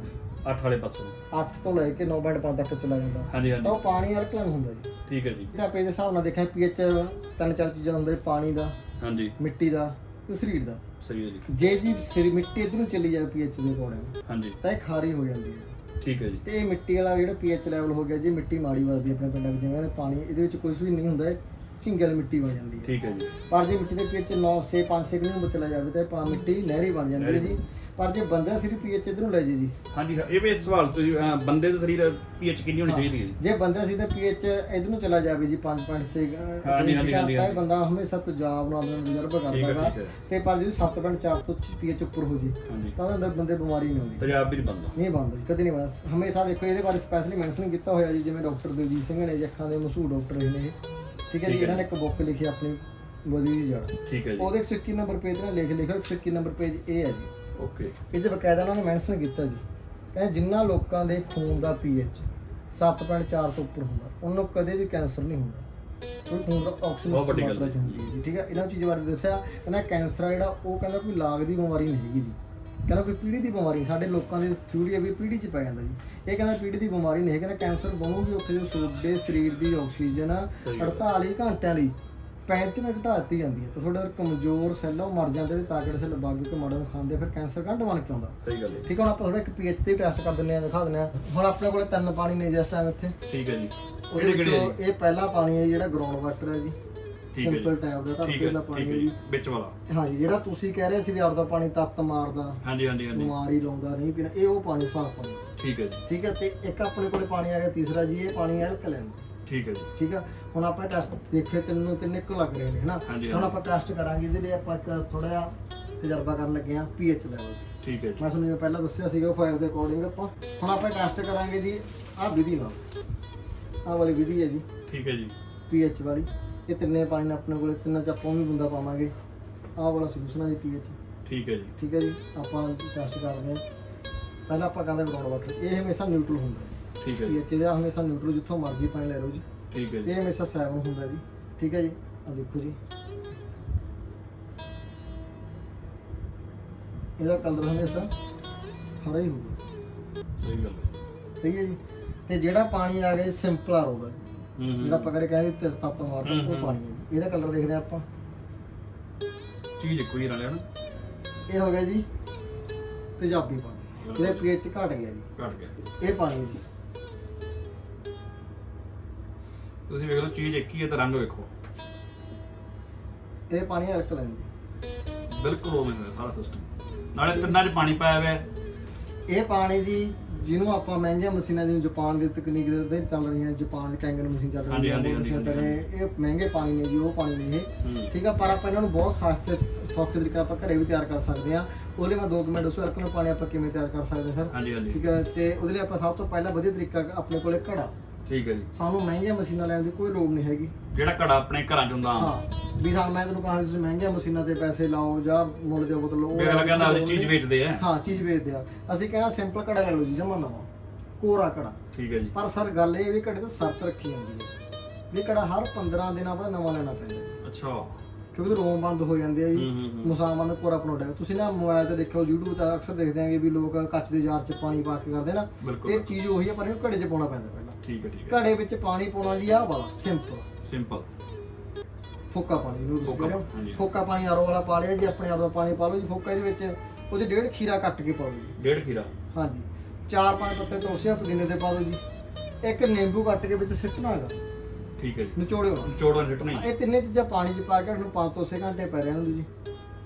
8 ਵਾਲੇ ਪਾਸੇ। 8 ਤੋਂ ਲੈ ਕੇ 9.5 ਤੱਕ ਚਲਾ ਜਾਂਦਾ। ਹਾਂਜੀ ਤਾਂ ਹਾਂਜੀ। ਉਹ ਪਾਣੀ ਐਲਕਲਾਈਨ ਹੁੰਦਾ ਜੀ। ਠੀਕ ਹੈ ਜੀ। ਜਿਹੜਾ ਪੇਜ ਦੇ ਹਿਸਾਬ ਨਾਲ ਦੇਖਿਆ ਪੀਐਚ ਤਿੰਨ ਚਾਰ ਚੀਜ਼ਾਂ ਹੁੰਦੇ ਪਾਣੀ ਦਾ ਹਾਂਜੀ। ਮਿੱਟੀ ਦਾ ਤੇ ਸਰੀਰ ਦਾ। ਸਹੀ ਹੈ ਜੀ। ਜੇ ਜੀ ਸਰੀ ਮਿੱਟੀ ਇਧਰ ਨੂੰ ਚਲੀ ਜਾਵੇ ਪੀਐਚ ਦੇ ਅਕੋਰਡਿੰਗ ਹਾਂਜੀ। ਤਾਂ ਇਹ ਖਾਰੀ ਹੋ ਜਾਂਦੀ ਹੈ। ਠੀਕ ਹੈ ਜੀ। ਤੇ ਇਹ ਮਿੱਟੀ ਵਾਲਾ ਜਿਹੜਾ ਪੀਐਚ ਲੈਵਲ ਹੋ ਗਿਆ ਜੀ ਮਿੱਟੀ ਮਾੜੀ ਵੱਧਦੀ ਹੈ ਆਪਣੇ ਪਿੰਡਾਂ ਵਿੱਚ ਜਿਵੇਂ ਪਾਣੀ ਇਹਦੇ ਵਿੱਚ ਕੁਝ ਵੀ ਨਹੀਂ ਹੁੰਦਾ ਇਹ ਝਿੰਗੇ ਵਾਲੀ ਮਿੱਟੀ ਬਣ ਜਾਂਦੀ ਹੈ। ਠੀਕ ਹੈ ਜੀ। ਪਰ ਜੇ ਮਿੱਟੀ ਦੇ ਪੀਐਚ 9 ਸੇ 5 ਸੇ ਕਿਲੋਮੀਟਰ ਚਲਾ ਜਾਵੇ ਤਾਂ ਇਹ ਪਾ ਮਿੱਟੀ ਨਹਿਰੀ ਬਣ ਜਾਂਦੀ ਹੈ ਜੀ। ਪਰ ਜੇ ਬੰਦਾ ਸਿਰਫ ਪੀਐਚ ਇਧਰ ਨੂੰ ਲੈ ਜੇ ਜੀ। ਹਾਂਜੀ ਇਹ ਵੀ ਸਵਾਲ ਤੁਸੀਂ ਅਹ, ਬੰਦੇ ਦੇ ਸਰੀਰ ਪੀਐਚ ਕਿੰਨੀ ਹੋਣੀ ਚਾਹੀਦੀ ਹੈ ਜੀ? ਜੇ ਬੰਦਾ ਸਿੱਧਾ ਪੀਐਚ ਇਧਰ ਨੂੰ ਚਲਾ ਜਾਵੇ ਜੀ 5.6 ਹਾਂਜੀ, ਹਾਂਜੀ, ਹਾਂਜੀ, ਤਾਂ ਇਹ ਹਾਂਜੀ। ਬੰਦਾ ਹਮੇਸ਼ਾ ਤੇਜ਼ਾਬ ਨਾਲ ਤਜਰਬਾ ਠੀਕ ਹੈ, ਕਰਦਾ ਠੀਕ ਹੈ। ਤੇ ਪਰ ਜੇ 7.4 ਤੋਂ ਪੀਐਚ ਉੱਪਰ ਹੋ ਜੇ ਹਾਂਜੀ। ਤਾਂ ਉਹਦੇ ਅੰਦਰ ਬੰਦੇ ਬਿਮਾਰੀ ਨਹੀਂ ਹੁੰਦੀ। ਪੰਜਾਬ ਵੀ ਨਹੀਂ ਬੰਦਾ ਨਹੀਂ ਬੰਦ ਕਦੇ ਨਹੀਂ ਬੰਦ ਹਮੇਸ਼ਾ ਦੇਖੋ ਇਹਦੇ ਬਾਰੇ ਸਪੈਸ਼ਲੀ ਮੈਂਸ਼ਨ ਕੀਤਾ ਹੋਇਆ ਜੀ ਜਿਵੇਂ ਡਾਕਟਰ ਦਲਜੀਤ ਸਿੰਘ ਨੇ ਜੀ ਅੱਖਾਂ ਦੇ ਮਸ਼ਹੂਰ ਡਾਕਟਰ ਨੇ ਠੀਕ ਹੈ ਜੀ ਇਹਨਾਂ ਨੇ ਇੱਕ ਬੁੱਕ ਲਿਖੀ ਆਪਣੀ ਬੋਦੀ ਦੀ ਜੜ ਠੀਕ ਹੈ ਜੀ। ਉਹਦੇ 121 ਨੰਬਰ ਪੇਜ ਤੇ ਲਿਖ ਲਿਖਿਆ 121 ਨੰਬਰ ਪੇਜ ਇਹ ਹੈ ਜੀ। ਓਕੇ ਇਹ 'ਚ ਬਕਾਇਦਾ ਉਹਨਾਂ ਨੇ ਮੈਂਸ਼ਨ ਕੀਤਾ ਜੀ ਕਹਿੰਦੇ ਜਿੰਨਾ ਲੋਕਾਂ ਦੇ ਖੂਨ ਦਾ ਪੀਐਚ 7.4 ਤੋਂ ਉੱਪਰ ਹੁੰਦਾ ਉਹਨਾਂ ਕਦੇ ਵੀ ਕੈਂਸਰ ਨਹੀਂ ਹੁੰਦਾ। ਕੋਈ ਖੂਨ ਦਾ ਆਕਸੀਜਨ ਬਹੁਤ ਵੱਡੀ ਗੱਲ ਹੈ ਜੀ। ਠੀਕ ਹੈ ਇਹਨਾਂ ਚੀਜ਼ਾਂ ਬਾਰੇ ਦੱਸਿਆ ਕਹਿੰਦਾ ਕੈਂਸਰ ਆ ਜਿਹੜਾ ਉਹ ਕਹਿੰਦਾ ਕੋਈ ਲਾਗ ਦੀ ਬਿਮਾਰੀ ਨਹੀਂ ਹੈਗੀ ਜੀ। ਕਹਿੰਦਾ ਕੋਈ ਪੀੜੀ ਦੀ ਬਿਮਾਰੀ ਸਾਡੇ ਲੋਕਾਂ ਦੀ ਥਿਊਰੀ ਹੈ ਵੀ ਪੀੜੀ 'ਚ ਪੈ ਜਾਂਦਾ ਜੀ। ਇਹ ਕਹਿੰਦਾ ਪੀੜੀ ਦੀ ਬਿਮਾਰੀ ਨਹੀਂ ਹੈ ਕਹਿੰਦਾ ਕੈਂਸਰ ਬਣੂਗੀ ਉੱਥੇ ਜੋ ਤੁਹਾਡੇ ਸਰੀਰ ਦੀ ਆਕਸੀਜਨ ਸਹੀ ਗੱਲ। 48 ਘੰਟਿਆਂ ਲਈ 35 ਮਿੰਟ ਘਟਾ ਦਿੱਤੀ ਜਾਂਦੀ ਹੈ? ਤੇ ਤੁਹਾਡੇ ਅੰਦਰ ਕਮਜ਼ੋਰ ਸੈੱਲ ਉਹ ਮਰ ਜਾਂਦੇ ਤੇ ਤਾਕਤ ਸੈੱਲ ਵਗ ਕੇ ਮਾੜੇ ਨੂੰ ਖਾਂਦੇ ਫਿਰ ਕੈਂਸਰ ਘੰਟ ਬਣ ਕੇ ਆਉਂਦਾ। ਸਹੀ ਗੱਲ ਹੈ। ਠੀਕ ਹੈ ਹੁਣ ਆਪਾਂ ਥੋੜਾ ਇੱਕ ਪੀਐਚ ਤੇ ਟੈਸਟ ਕਰ ਦਿੰਦੇ ਆ ਦਿਖਾ ਦਿੰਦੇ ਆ ਹੁਣ ਆਪਣੇ ਕੋਲੇ ਤਿੰਨ ਪਾਣੀ ਨੇ ਜਿਸ ਟਾਈਮ ਇੱਥੇ। ਠੀਕ ਹੈ ਜੀ। ਉਹਦੇ ਵਿੱਚੋਂ ਇਹ ਪਹਿਲਾ ਪਾਣੀ ਹੈ ਜਿਹੜਾ ਗਰਾਊਂਡ ਵਾਟਰ ਹੈ ਜੀ। ਹੈ। ਸਿੰਪਲ ਟੈਪ ਦਾ ਹੈ ਦਾ ਠੀਕ ਪਾਣੀ ਹੈ ਹੈ ਜੀ। ਵਿੱਚ ਵਾਲਾ। ਹਾਂਜੀ ਜਿਹੜਾ ਤੁਸੀਂ ਕਹਿ ਰਹੇ ਸੀ ਵੀ ਆਪਦਾ ਪਾਣੀ ਤੱਤ ਮਾਰਦਾ ਹਾਂਜੀ ਹਾਂਜੀ ਹਾਂਜੀ। ਬਿਮਾਰੀ ਲਾਉਂਦਾ ਨਹੀਂ ਪੀਣਾ ਇਹ ਉਹ ਪਾਣੀ ਸਾਫ਼ ਪਾਣੀ। ਠੀਕ ਹੈ ਜੀ। ਠੀਕ ਹੈ ਤੇ ਇੱਕ ਆਪਣੇ ਕੋਲੇ ਪਾਣੀ ਆ ਗਿਆ ਤੀਸਰਾ ਜੀ ਇਹ ਪਾਣੀ ਐਲਕਲੈਨ ਠੀਕ ਹੈ ਜੀ। ਠੀਕ ਆ? ਹੁਣ ਆਪਾਂ ਟੈਸਟ ਦੇਖੇ ਤੈਨੂੰ ਕਿੰਨੇ ਕੁ ਲੱਗ ਰਹੇ ਨੇ ਹਨਾ? ਹਾਂਜੀ, ਹੁਣ ਹਾਂਜੀ। ਆਪਾਂ ਟੈਸਟ ਕਰਾਂਗੇ ਇਹਦੇ ਲਈ ਆਪਾਂ ਇੱਕ ਥੋੜਾ ਜਿਹਾ ਤਜਰਬਾ ਕਰਨ ਲੱਗੇ ਆ ਪੀਐਚ ਲੈਵਲ ਠੀਕ ਹੈ ਜੀ। ਮੈਂ ਤੁਹਾਨੂੰ ਜਿਵੇਂ ਪਹਿਲਾਂ ਦੱਸਿਆ ਸੀਗਾ ਫਾਇਰ ਦੇ ਅਕੋਰਡਿੰਗ ਆਪਾਂ। ਹੁਣ ਆਪਾਂ ਟੈਸਟ ਕਰਾਂਗੇ ਜੀ ਆਹ ਵਿਧੀ ਨਾਲ। ਆਹ ਵਾਲੀ ਵਿਧੀ ਹੈ ਜੀ ਠੀਕ ਹੈ ਜੀ। ਪੀਐਚ ਵਾਲੀ। ਇਹ ਤਿੰਨੇ ਪਾਣੀ ਨਾਲ ਆਪਣੇ ਕੋਲੇ ਤਿੰਨਾਂ ਚ ਆਪਾਂ ਵੀ ਬੁੰਦਾ ਪਾਵਾਂਗੇ। ਆਹ ਵਾਲਾ ਸੋਲੂਸ਼ਨ ਹੈ ਜੀ ਪੀਐਚ ਠੀਕ ਹੈ ਜੀ। ਠੀਕ ਹੈ ਜੀ? ਆਪਾਂ ਟੈਸਟ ਕਰਦੇ ਹਾਂ। ਪਹਿਲਾਂ ਆਪਾਂ ਕਰਦੇ ਗਰਾਊਂਡ ਵਾਟਰ ਇਹ ਹਮੇਸ਼ਾ ਨਿਊਟਰਲ ਹੁੰਦਾ ਹੈ। ਠੀਕ ਹੈ ਜੀ। ਪੀਐਚ ਦਾ ਹਮੇਸ਼ਾ ਨਿਊਟਰਲ ਜਿੱਥੋਂ ਮਰਜ਼ੀ ਪਾਣੀ ਲੈ ਲਓ ਜੀ। ਠੀਕ ਹੈ ਜੀ। ਇਹ ਹਮੇਸ਼ਾ 7 ਹੁੰਦਾ ਜੀ। ਠੀਕ ਹੈ ਜੀ? ਆ ਦੇਖੋ ਜੀ। ਇਹਦਾ ਕਲਰ ਹਮੇਸ਼ਾ ਹਰਾ ਹੀ ਹੋਊਗਾ। ਸਹੀ ਗੱਲ ਹੈ ਠੀਕ ਹੈ ਜੀ? ਤੇ ਜਿਹੜਾ ਪਾਣੀ ਆ ਗਿਆ ਸਿੰਪਲ ਆਰ ਉਹਦਾ ਹੂੰ ਹੂੰ। ਜਿਹੜਾ ਆਪਾਂ ਕਰੇ ਕਹਿੰਦੇ ਤੇ ਤੱਤ ਮਾਰਦਾ ਹੂੰ, ਉਹ। ਪਾਣੀ ਹੈ ਜੀ। ਇਹਦਾ ਕਲਰ ਦੇਖਦੇ ਹਾਂ ਆਪਾਂ। ਚੀਜ਼ ਇੱਕੋ ਹੀ ਨਾਲੇ ਹਨਾ। ਇਹ ਹੋ ਗਿਆ ਜੀ ਤੇਜ਼ਾਬੀ ਪਾਣੀ। ਇਹਦਾ ਪੀਐਚ ਘਟ ਗਿਆ ਜੀ। ਘਟ ਗਿਆ। ਇਹ ਪਾਣੀ ਹੈ ਜੀ। ਤੁਸੀਂ ਵੇਖ ਲਓ ਚੀਜ਼ ਇੱਕ ਹੀ ਹੈ ਤੇ ਰੰਗ ਵੇਖੋ। ਇਹ ਪਾਣੀ ਐਲਕਲਾਈਨ ਜੀ ਬਿਲਕੁਲ ਉਵੇਂ ਹੋਇਆ ਸਾਰਾ ਸਿਸਟਮ ਨਾਲੇ ਤਿੰਨਾਂ 'ਚ ਪਾਣੀ ਪਾਇਆ ਹੋਇਆ ਹੈ। ਇਹ ਪਾਣੀ ਜੀ ਜਿਹਨੂੰ ਆਪਾਂ ਮਹਿੰਗੀਆਂ ਮਸ਼ੀਨਾਂ ਜਿਵੇਂ ਜਾਪਾਨ ਦੀ ਤਕਨੀਕ ਦੇ ਉੱਤੇ ਚੱਲ ਰਹੀਆਂ ਜਾਪਾਨ ਦੀ ਕੈਂਗਨ ਮਸ਼ੀਨ ਚੱਲ ਹਾਂਜੀ, ਰਹੀ ਹੈ ਹਾਂਜੀ, ਉਹ ਮਸ਼ੀਨ ਹਾਂਜੀ, ਚੱਲ ਰਹੇ ਇਹ ਮਹਿੰਗੇ ਪਾਣੀ ਨੇ ਜੀ ਉਹ ਪਾਣੀ ਨੇ ਇਹ। ਹੂੰ। ਠੀਕ ਆ ਪਰ ਆਪਾਂ ਇਹਨਾਂ ਨੂੰ ਬਹੁਤ ਸਸਤੇ ਸੌਖੇ ਤਰੀਕੇ ਨਾਲ ਆਪਾਂ ਘਰੇ ਵੀ ਤਿਆਰ ਕਰ ਸਕਦੇ ਆ ਉਹਦੇ ਮੈਂ ਦੋ ਕੁ ਮਿੰਟ ਦੱਸੋ ਅਰਕਨ ਪਾਣੀ ਆਪਾਂ ਕਿਵੇਂ ਤਿਆਰ ਕਰ ਸਕਦੇ ਹਾਂ ਸਰ? ਹਾਂਜੀ ਹਾਂਜੀ। ਠੀਕ ਹੈ ਤੇ ਉਹਦੇ ਲਈ ਆਪਾਂ ਸਭ ਤੋਂ ਪਹਿਲਾਂ ਵਧੀਆ ਤਰੀਕਾ ਆਪਣੇ ਕੋਲੇ ਘੜਾ। ਠੀਕ ਹੈ ਜੀ। ਸਾਨੂੰ ਮਹਿੰਗੀਆਂ ਮਸ਼ੀਨਾਂ ਲੈਣ ਦੀ ਕੋਈ ਲੋੜ ਨਹੀਂ ਹੈਗੀ। ਜਿਹੜਾ ਘੜਾ ਆਪਣੇ ਘਰਾਂ 'ਚ ਹੁੰਦਾ? ਹਾਂ ਵੀ ਸਾਨੂੰ ਮੈਂ ਤੈਨੂੰ ਕਹਾਂ ਤੁਸੀਂ ਮਹਿੰਗੀਆਂ ਮਸ਼ੀਨਾਂ ਤੇ ਪੈਸੇ ਲਾਓ ਜਾਂ ਮੁੱਲ ਦੇ ਬੋਤਲ ਲਓ ਉਹ ਅਗਲਾ ਕਹਿੰਦਾ ਆਪਣੀ ਚੀਜ਼ ਵੇਚਦੇ ਆ। ਹਾਂ ਚੀਜ਼ ਵੇਚਦੇ ਆ। ਅਸੀਂ ਕਹਿੰਦਾ ਸਿੰਪਲ ਘੜਾ ਲੈ ਲਓ ਜੀ ਜਮਾ ਨਵਾਂ। ਕੋਰਾ ਘੜਾ। ਠੀਕ ਹੈ ਜੀ। ਪਰ ਸਰ ਗੱਲ ਇਹ ਵੀ ਘੜੇ ਤੇ ਸ਼ਰਤ ਰੱਖੀ ਜਾਂਦੀ ਹੈ। ਵੀ ਘੜਾ ਹਰ 15 ਦਿਨਾਂ ਬਾਅਦ ਨਵਾਂ ਲੈਣਾ ਪੈਂਦਾ। ਅੱਛਾ। ਕਿਉਂਕਿ ਰੋਮ ਬੰਦ ਹੋ ਜਾਂਦੇ ਆ ਜੀ। ਮੁਸਾਮਾਨ ਕੋਰਾ ਪਨੋਡਾ ਤੁਸੀਂ ਨਾ ਮੋਬਾਈਲ ਤੇ ਦੇਖਿਓ YouTube ਤੇ ਅਕਸਰ ਦੇਖਦੇ ਆਂਗੇ ਵੀ ਲੋਕ ਕੱਚ ਦੇ ਜਾਰ 'ਚ ਪਾਣੀ ਪਾ ਕੇ ਕਰਦੇ ਨਾ। ਇਹ ਚੀਜ਼ ਉਹੀ ਆ ਪਰ ਇਹਨੂੰ ਘੜੇ 'ਚ ਪਾਉਣਾ ਪੈਂਦਾ ਠੀਕ ਹੈ ਠੀਕ ਹੈ। ਘੜੇ ਵਿੱਚ ਪਾਣੀ ਪਾਉਣਾ ਜੀ ਆਹ ਵਾਲਾ ਸਿੰਪਲ ਸਿੰਪਲ ਫੋਕਾ ਪਾਣੀ ਨੂੰ ਤੁਸੀਂ ਫੋਕਾ, ਕਹਿੰਦੇ ਹਾਂਜੀ। ਹੋ? ਫੋਕਾ ਪਾਣੀ ਆਰੋ ਵਾਲਾ ਪਾ ਲਿਆ ਜੀ ਆਪਣੇ ਆਪ ਦਾ ਪਾਣੀ ਪਾ ਲਓ ਜੀ ਫੋਕਾ ਇਹਦੇ ਵਿੱਚ ਉਹਦੇ ਡੇਢ ਖੀਰਾ ਕੱਟ ਕੇ ਪਾਓ ਜੀ। ਡੇਢ ਖੀਰਾ? ਹਾਂਜੀ। ਚਾਰ ਪੰਜ ਪੱਤੇ ਤੋਸੇ ਪੁਦੀਨੇ ਦੇ ਪਾ ਦਿਓ ਜੀ। ਇੱਕ ਨਿੰਬੂ ਕੱਟ ਕੇ ਵਿੱਚ ਸਿੱਟਣਾ ਹੈਗਾ। ਠੀਕ ਹੈ ਜੀ। ਨਿਚੋੜਿਓ। ਨਾ। ਚੋੜਾਂ ਸਿੱਟਣਾ ਇਹ ਤਿੰਨੇ ਚੀਜ਼ਾਂ ਪਾਣੀ 'ਚ ਪਾ ਕੇ ਉਹਨੂੰ 5 ਤੋਂ 6 ਘੰਟੇ ਪੈ ਰਹਿਣ ਦਿਓ ਜੀ।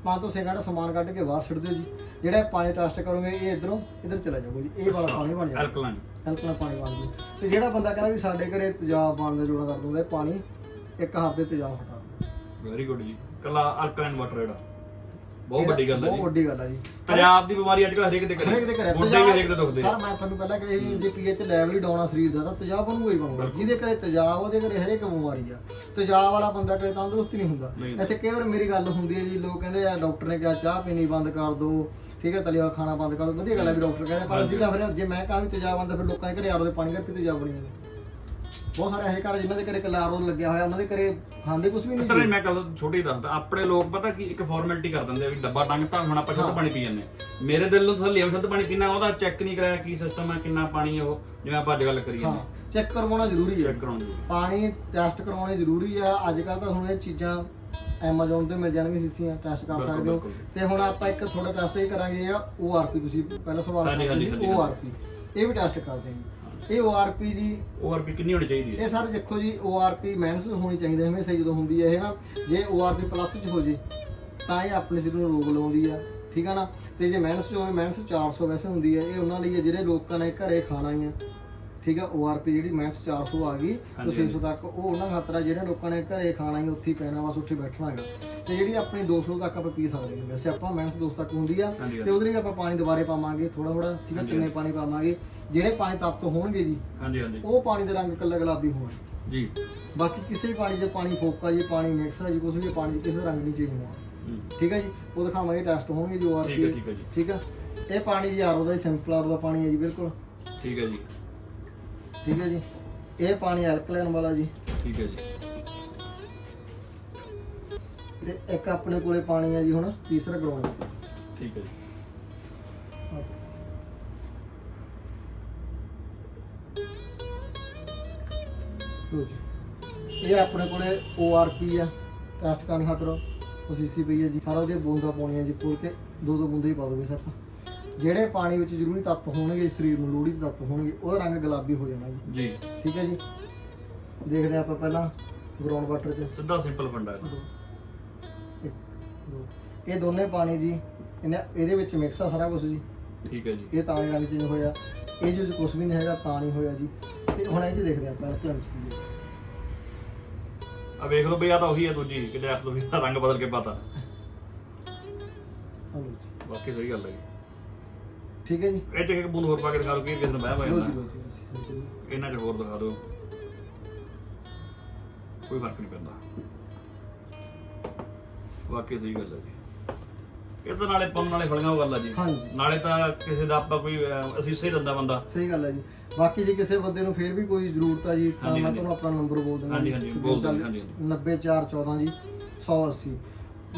5 ਤੋਂ 6 ਘੰਟੇ ਸਮਾਨ ਕੱਢ ਕੇ ਬਾਹਰ ਸਿੱਟ ਦਿਓ ਜੀ। ਜਿਹੜਾ ਇਹ ਪਾਣੀ ਟੈਸਟ ਕਰੋਗੇ ਇਹ ਇਧਰੋਂ ਇਧਰ ਚਲਾ ਜਾਊਗਾ ਜੀ। ਇਹ ਵਾਲਾ ਪਾਣੀ ਬਣ ਜਾਊਗਾ। ਐਲਕਲਾਈਨ ਹਲਕਾ ਪਾਣੀ ਬਣ ਜੂ ਤੇ ਜਿਹੜਾ ਬੰਦਾ ਕਹਿੰਦਾ ਵੀ ਸਾਡੇ ਘਰੇ ਤੇਜ਼ਾਬ ਬਣਦਾ ਜੋੜਾ ਕਰ ਇਹ ਪਾਣੀ ਇੱਕ ਹਫ਼ਤੇ ਤੇਜ਼ਾਬ ਹਟਾ ਦਿੰਦਾ। ਵੈਰੀ ਗੁੱਡ ਜੀ। ਕੱਲਾ ਐਲਕਲਾਈਨ ਵਾਟਰ ਜਿਹੜਾ ਬਹੁਤ ਵੱਡੀ ਗੱਲ ਹੈ ਬਹੁਤ ਜੀ। ਵੱਡੀ ਗੱਲ ਹੈ ਜੀ। ਪੰਜਾਬ ਦੀ ਬਿਮਾਰੀ ਅੱਜ ਕੱਲ੍ਹ ਹਰੇਕ ਦੇ ਘਰੇ। ਹਰੇਕ ਦੇ ਘਰੇ ਵੀ ਹਰੇਕ ਦੇ ਦੁਖਦੇ ਆ। ਸਰ ਮੈਂ ਤੁਹਾਨੂੰ ਪਹਿਲਾਂ ਕਿਹਾ ਸੀ ਜੇ ਪੀਐਚ ਲੈਵਲ ਹੀ ਡਾਊਨ ਆ ਸਰੀਰ ਦਾ ਤਾਂ ਤੇਜ਼ਾਬ ਬਣੂਗਾ ਹੀ ਬਣੂਗਾ ਜਿਹਦੇ ਘਰੇ ਤੇਜ਼ਾਬ ਉਹਦੇ ਘਰੇ ਹਰੇਕ ਬਿਮਾਰੀ ਆ। ਤੇਜ਼ਾਬ ਵਾਲਾ ਬੰਦਾ ਕਦੇ ਤੰਦਰੁਸਤ ਨਹੀਂ ਹੁੰਦਾ। ਇੱਥੇ ਕਈ ਵਾਰ ਮੇਰੀ ਗੱਲ ਹੁੰਦੀ ਹੈ ਜੀ ਲੋਕ ਕਹਿੰਦੇ ਆ ਡਾਕਟਰ ਨੇ ਕਿਹਾ ਚਾਹ ਪੀਣੀ ਬੰਦ ਕਰ ਦਿਓ ਠੀਕ ਹੈ ਤਲਿਆ ਹੋਇਆ ਖਾਣਾ ਬੰਦ ਕਰ ਵਧੀਆ ਗੱਲ ਹੈ ਵੀ ਡਾਕਟਰ ਕਹਿੰਦੇ ਪਰ ਅਸੀਂ ਤਾਂ ਫਿਰ ਜੇ ਮੈਂ ਕਹਾਂ ਵੀ ਤੇਜ਼ਾਬ ਆਉਂਦਾ ਫਿਰ ਲੋਕਾਂ ਦੇ ਘਰੇ ਆਰੋ ਦੇ ਪਾਣੀ ਕਰਕੇ ਤੇਜ਼ਾਬ ਬਣੀ ਜਾਂਦੇ। ਬਹੁਤ ਸਾਰੇ ਇਹ ਘਰ ਜਿਨ੍ਹਾਂ ਦੇ ਘਰੇ ਕਲਾਰੋ ਲੱਗਿਆ ਹੋਇਆ ਉਹਨਾਂ ਦੇ ਘਰੇ ਖਾਂਦੇ ਕੁਝ ਵੀ ਨਹੀਂ ਹੀ ਮੈਂ ਕੱਲ ਛੋਟੀ ਦੱਸਦਾ। ਆਪਣੇ ਲੋਕ ਪਤਾ ਕੀ ਇੱਕ ਫਾਰਮੈਲਿਟੀ ਕਰ ਦਿੰਦੇ ਆ ਵੀ ਡੱਬਾ ਟੰਗਤਾ ਹੁਣ ਆਪਾਂ ਸ਼ੁੱਧ ਪਾਣੀ ਪੀ ਜਾਂਦੇ ਹਾਂ। ਮੇਰੇ ਦਿਲ ਨੂੰ ਵੀ ਸ਼ੁੱਧ ਪਾਣੀ ਪੀਣਾ ਉਹਦਾ ਚੈੱਕ ਨਹੀਂ ਕਰਾਇਆ ਕੀ ਸਿਸਟਮ ਹੈ ਕਿੰਨਾ ਪਾਣੀ ਹੈ ਉਹ ਜਿਵੇਂ ਆਪਾਂ ਅੱਜ ਗੱਲ ਕਰੀ ਹਾਂ। ਜਾਂਦੇ ਚੈੱਕ ਕਰਵਾਉਣਾ ਜ਼ਰੂਰੀ ਹੈ। ਚੈੱਕ ਕਰਾਉਣ ਦੀ ਪਾਣੀ ਟੈਸਟ ਕਰਵਾਉਣੇ ਜ਼ਰੂਰੀ ਆ। ਅੱਜ ਕੱਲ ਤਾਂ ਹੁਣ ਇਹ ਚੀਜ਼ਾਂ Amazon ਤੇ ਮਿਲ ਜਾਣਗੀਆਂ ਸੀਸੀਆਂ ਟੈਸਟ ਕਰ ਸਕਦੇ ਹੋ। ਤੇ ਹੁਣ ਆਪਾਂ ਇੱਕ ਥੋੜਾ ਟੈਸਟ ਇਹ ਕਰਾਂਗੇ ਜਿਹੜਾ ORP ਤੁਸੀਂ ਪਹਿਲਾਂ ਸਵਾਲ ਹਾਂਜੀ, ਹਾਂਜੀ, ਹਾਂਜੀ, ORP ਇਹ ਵੀ ਟੈਸਟ ਕਰਦੇ ਹਾਂ ਇਹ ORP ਜੀ ਓਆਰਪੀ ਕਿੰਨੀ ਹੋਣੀ ਚਾਹੀਦੀ ਹੈ? ਇਹ ਸਰ ਦੇਖੋ ਜੀ ORP ਮੈਂਸ ਹੋਣੀ ਚਾਹੀਦੀ ਹੈ ਹਮੇਸ਼ਾ ਜਦੋਂ ਹੁੰਦੀ ਹੈ ਇਹ ਨਾ। ਜੇ ORP ਪਲੱਸ ਚ ਹੋ ਜੇ ਤਾਂ ਇਹ ਆਪਣੇ ਸਰੀਰ ਨੂੰ ਰੋਗ ਲਾਉਂਦੀ ਆ ਠੀਕ ਆ ਨਾ? ਤੇ ਜੇ ਮੈਂਸ ਚ ਹੋਵੇ ਮੈਂਸ 400 ਵੈਸੇ ਹੁੰਦੀ ਹੈ। ਇਹ ਉਹਨਾਂ ਲਈ ਹੈ ਜਿਹੜੇ ਲੋਕਾਂ ਨੇ ਘਰੇ ਖਾਣਾ ਹੀ ਆ। ਠੀਕ ਆ ORP ਜਿਹੜੀ ਮੈਂਸ 400 ਆ ਗਈ ਤੋਂ ਹਾਂਜੀ, 600 ਤੱਕ ਉਹ ਉਹਨਾਂ ਖਾਤਰ ਆ ਜਿਹੜੇ ਲੋਕਾਂ ਨੇ ਘਰੇ ਖਾਣਾ ਹੀ ਉੱਥੇ ਪੈਣਾ ਬਸ ਉੱਥੇ ਬੈਠਣਾ ਹੈਗਾ। ਤੇ ਜਿਹੜੀ ਆਪਣੀ 200 ਤੱਕ ਆਪਾਂ ਪੀ ਸਕਦੇ ਹਾਂ। ਵੈਸੇ ਆਪਾਂ ਮੈਂਸ 200 ਤੱਕ ਹੁੰਦੀ ਆ ਤੇ ਉਹਦੇ ਲਈ ਆਪਾਂ ਪਾਣੀ ਦੁਬਾਰੇ ਪਾਵਾਂਗੇ ਥੋੜਾ ਥੋੜਾ ਠੀਕ ਆ ਕਿੰਨੇ ਪਾਣੀ ਪਾਵਾਂਗੇ ਜਿਹੜੇ ਪਾਣੀ ਤੱਤ ਹੋਣਗੇ ਜੀ ਹਾਂਜੀ ਹਾਂਜੀ। ਉਹ ਪਾਣੀ ਦਾ ਰੰਗ ਕੱਲਾ ਗੁਲਾਬੀ ਹੋਣਾ। ਜੀ। ਬਾਕੀ ਕਿਸੇ ਵੀ ਪਾਣੀ 'ਚ ਪਾਣੀ ਫੋਕਾ ਜੀ ਪਾਣੀ ਮਿਕਸ ਹੈ ਜੀ ਕੁਝ ਵੀ ਪਾਣੀ 'ਚ ਕਿਸੇ ਰੰਗ ਨਹੀਂ ਚੇਂਜ ਹੋਣਾ। ਠੀਕ ਹੈ ਜੀ? ਉਹ ਦਿਖਾਵਾਂਗੇ ਟੈਸਟ ਹੋਣਗੇ ਜੋ ਆਰ ਠੀਕ ਹੈ ਠੀਕ ਹੈ ਜੀ। ਠੀਕ ਹੈ ਇਹ ਪਾਣੀ ਜੀ ਆਰਓ ਦਾ ਸਿੰਪਲ ਆਰਓ ਦਾ ਪਾਣੀ ਹੈ ਜੀ ਬਿਲਕੁਲ। ਠੀਕ ਹੈ ਜੀ। ਠੀਕ ਹੈ ਜੀ। ਇਹ ਪਾਣੀ ਐਲਕਲਾਈਨ ਵਾਲਾ ਜੀ। ਠੀਕ ਹੈ ਜੀ। ਤੇ ਇੱਕ ਆਪਣੇ ਕੋਲੇ ਪਾਣੀ ਹੈ ਜੀ ਹੁਣ ਤੀਸਰਾ ਗਰਾਉਂਡ ਠੀਕ ਹੈ ਜੀ। ਲਓ ਜੀ। ਇਹ ਆਪਣੇ ਕੋਲੇ ORP ਆ ਟੈਸਟ ਕਰਨ ਖਾਤਰ। ਉਹ ਸੀਸੀ ਪਈ ਹੈ ਜੀ। ਸਾਰਾ ਉਹਦੀਆਂ ਬੂੰਦਾਂ ਪਾਉਣੀਆਂ ਜੀ ਪੂਰ ਕੇ ਦੋ ਦੋ ਬੂੰਦਾਂ ਹੀ ਪਾ ਦੋਗੇ ਸਰ ਜਿਹੜੇ ਪਾਣੀ ਵਿੱਚ ਜ਼ਰੂਰੀ ਤੱਤ ਹੋਣਗੇ ਸਰੀਰ ਨੂੰ ਲੋੜੀ ਦੇ ਤੱਤ ਹੋਣਗੇ ਉਹਦਾ ਰੰਗ ਗੁਲਾਬੀ ਹੋ ਜਾਣਾ ਜੀ। ਜੀ। ਠੀਕ ਹੈ ਜੀ? ਦੇਖਦੇ ਹਾਂ ਆਪਾਂ ਪਹਿਲਾਂ ਗਰਾਊਂਡ ਵਾਟਰ 'ਚ। ਸਿੱਧਾ ਸਿੰਪਲ ਫੰਡਾ ਹੈ ਇੱਕ, ਦੋ। ਇਹ ਦੋਨੇ ਪਾਣੀ ਜੀ ਇਹਨੇ ਇਹਦੇ ਵਿੱਚ ਮਿਕਸ ਆ ਸਾਰਾ ਕੁਝ ਜੀ। ਠੀਕ ਹੈ ਜੀ। ਇਹ ਤਾਂ ਰੰਗ ਚੇਂਜ ਹੋਇਆ। ਇਹ ਵਿੱਚ ਕੁਝ ਵੀ ਨਹੀਂ ਹੈਗਾ ਤਾਂ ਨਹੀਂ ਹੋਇਆ ਜੀ। ਤੇ ਹੁਣ ਇਹ 'ਚ ਦੇਖਦੇ ਆਪਾਂ ਕਲਮ ਚ ਕੀ ਹੈ। ਆ ਵੇਖ ਲਓ ਬਈ ਆ ਤਾਂ ਉਹੀ ਹੈ ਦੂਜੀ ਕਿ ਦੇਖ ਲਓ ਵੀ ਇਹਦਾ ਰੰਗ ਬਦਲ ਕੇ ਪਾਤਾ। ਜੀ। ਬਾਕੀ ਸਹੀ ਗੱਲ ਹੈ ਜੀ। ਠੀਕ ਹੈ ਜੀ। ਇਹ ਚ ਇੱਕ ਬੂੰਦ ਹੋਰ ਪਾ ਕੇ ਦਿਖਾ ਲਓ ਕਿ ਕਿਸੇ ਨੂੰ ਬਹਿ ਲਓ ਪਾ ਜੀ ਲਓ ਜੀ ਇਹਨਾਂ 'ਚ ਹੋਰ ਦਿਖਾ ਦਿਓ। ਕੋਈ ਫ਼ਰਕ ਨਹੀਂ ਪੈਂਦਾ। ਵਾਕਈ ਸਹੀ ਗੱਲ ਹੈ ਜੀ। ਇਹ ਤਾਂ ਨਾਲੇ ਪੰਨ ਨਾਲੇ ਫਲੀਆਂ ਉਹ ਗੱਲ ਆ ਜੀ। ਹਾਂਜੀ। ਨਾਲੇ ਤਾਂ ਕਿਸੇ ਦਾ ਆਪਾਂ ਕੋਈ ਅਹ, ਅਸੀਸੇ ਹੀ ਦਿੰਦਾ ਬੰਦਾ। ਸਹੀ ਗੱਲ ਹੈ ਜੀ। ਬਾਕੀ ਜੇ ਕਿਸੇ ਬੰਦੇ ਨੂੰ ਫੇਰ ਵੀ ਕੋਈ ਜ਼ਰੂਰਤ ਆ ਜੀ ਤਾਂ ਹਾਂਜੀ, ਮੈਂ ਹਾਂਜੀ। ਤੁਹਾਨੂੰ ਆਪਣਾ ਨੰਬਰ ਬੋਲ ਦਿੰਦਾ ਹਾਂਜੀ, ਹਾਂਜੀ, ਬੋਲ ਦਿਓ ਹਾਂਜੀ, ਹਾਂਜੀ। 90414 ਜੀ 180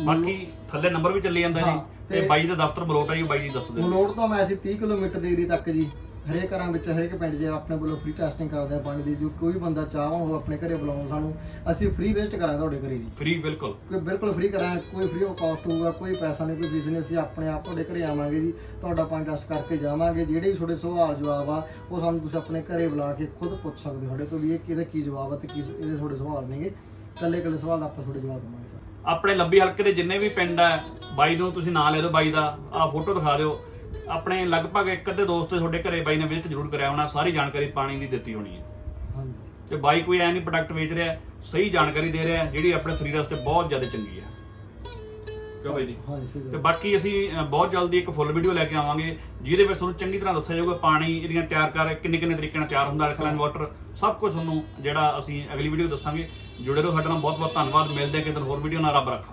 ਬਾਕੀ ਥੱਲੇ ਨੰਬਰ ਵੀ ਚੱਲੀ ਜਾਂਦਾ ਜੀ। ਤੇ- ਬਾਈ ਦਾ ਦਫ਼ਤਰ ਬਲੋਟ ਹੈ ਜੀ ਬਾਈ ਜੀ ਦੱਸ ਦਿਓ ਮਲੋੜ ਤੋਂ ਮੈਂ ਅਸੀਂ 30 ਕਿਲੋਮੀਟਰ ਦੀ ਏਰੀਆ ਤੱਕ ਜੀ ਹਰੇਕ ਘਰਾਂ ਵਿੱਚ ਹਰੇਕ ਪਿੰਡ 'ਚ ਆਪਣੇ ਵੱਲੋਂ ਫ੍ਰੀ ਟੈਸਟਿੰਗ ਕਰਦੇ ਆ ਪਾਣੀ ਦੀ ਜੋ ਕੋਈ ਬੰਦਾ ਚਾਹਵਾ ਉਹ ਆਪਣੇ ਘਰੇ ਬੁਲਾਉਣ ਸਾਨੂੰ। ਅਸੀਂ ਫ੍ਰੀ ਵੇਸਟ ਕਰਾਂਗੇ ਤੁਹਾਡੇ ਘਰੇ ਜੀ। ਫ੍ਰੀ ਬਿਲਕੁਲ। ਕੋਈ ਬਿਲਕੁਲ ਫ੍ਰੀ ਕਰਾਂਗੇ ਕੋਈ ਫ੍ਰੀ ਆਫ ਕਾਸਟ ਹੋਊਗਾ ਕੋਈ ਪੈਸਾ ਨਹੀਂ ਕੋਈ ਫੀਸ ਨਹੀਂ ਅਸੀਂ ਆਪਣੇ ਆਪ ਤੁਹਾਡੇ ਘਰੇ ਆਵਾਂਗੇ ਜੀ ਤੁਹਾਡਾ ਪਾਣੀ ਟੈਸਟ ਕਰਕੇ ਜਾਵਾਂਗੇ। ਜਿਹੜੇ ਵੀ ਤੁਹਾਡੇ ਸਵਾਲ ਜਵਾਬ ਆ ਉਹ ਸਾਨੂੰ ਤੁਸੀਂ ਆਪਣੇ ਘਰੇ ਬੁਲਾ ਕੇ ਖੁਦ ਪੁੱਛ ਸਕਦੇ ਹੋ ਸਾਡੇ ਤੋਂ ਵੀ ਇਹ ਕਿਹਦਾ ਕੀ ਜਵਾਬ ਆ ਤੇ ਕੀ ਇਹਦੇ ਤੁਹਾਡੇ ਸਵਾਲ ਨੇਗੇ। ਕੱਲੇ ਕੱਲੇ ਸਵਾਲ ਦਾ ਆਪਾਂ ਤੁਹਾਡੇ ਜਵਾਬ ਦੇਵਾਂਗੇ ਸਰ। ਆਪਣੇ ਲੱਭੀ ਹਲਕੇ ਦੇ ਜਿੰਨੇ ਵੀ ਪਿੰਡ ਆ ਬਾਈ ਨੂੰ ਤੁਸੀਂ ਨਾਂ ਲੈ ਦਿਓ ਬਾਈ ਦਾ ਆਹ ਫੋਟੋ ਦਿਖਾ ਦਿਓ। ਆਪਣੇ ਲਗਭਗ ਇੱਕ ਅੱਧੇ ਦੋਸਤ ਤੁਹਾਡੇ ਘਰੇ ਬਾਈ ਨੇ ਵਿਜ਼ਿਟ ਜ਼ਰੂਰ ਕਰਿਆ ਹੋਣਾ ਸਾਰੀ ਜਾਣਕਾਰੀ ਪਾਣੀ ਦੀ ਦਿੱਤੀ ਹੋਣੀ ਹੈ। ਹਾਂਜੀ। ਤੇ ਬਾਈ ਕੋਈ ਐ ਨਹੀਂ ਪ੍ਰੋਡਕਟ ਵੇਚ ਰਿਹਾ ਸਹੀ ਜਾਣਕਾਰੀ ਦੇ ਰਿਹਾ ਜਿਹੜੀ ਆਪਣੇ ਸਰੀਰ ਵਾਸਤੇ ਬਹੁਤ ਜ਼ਿਆਦਾ ਚੰਗੀ ਹੈ। ਕਿਉਂ ਬਾਈ ਜੀ? ਤੇ ਬਾਕੀ ਅਸੀਂ ਬਹੁਤ ਜਲਦੀ ਇੱਕ ਫੁੱਲ ਵੀਡੀਓ ਲੈ ਕੇ ਆਵਾਂਗੇ ਜਿਹਦੇ ਵਿੱਚ ਤੁਹਾਨੂੰ ਚੰਗੀ ਤਰ੍ਹਾਂ ਦੱਸਿਆ ਜਾਊਗਾ ਪਾਣੀ ਇਹਦੀਆਂ ਤਿਆਰ ਕਰ ਕਿੰਨੇ ਕਿੰਨੇ ਤਰੀਕੇ ਨਾਲ ਤਿਆਰ ਹੁੰਦਾ ਐਲਕਲਾਈਨ ਵਾਟਰ ਸਭ ਕੁਝ ਤੁਹਾਨੂੰ ਜਿਹੜਾ ਅਸੀਂ ਅਗਲੀ ਵੀਡੀਓ ਦੱਸਾਂਗੇ। ਜੁੜੇ ਰਹੋ, ਸਾਡੇ ਨਾਲ ਬਹੁਤ ਬਹੁਤ ਧੰਨਵਾਦ। ਮਿਲਦੇ ਹਾਂ ਕਿਤੇ ਹੋਰ ਵੀਡੀਓ ਨਾਲ। ਰੱਬ ਰੱਖਾ।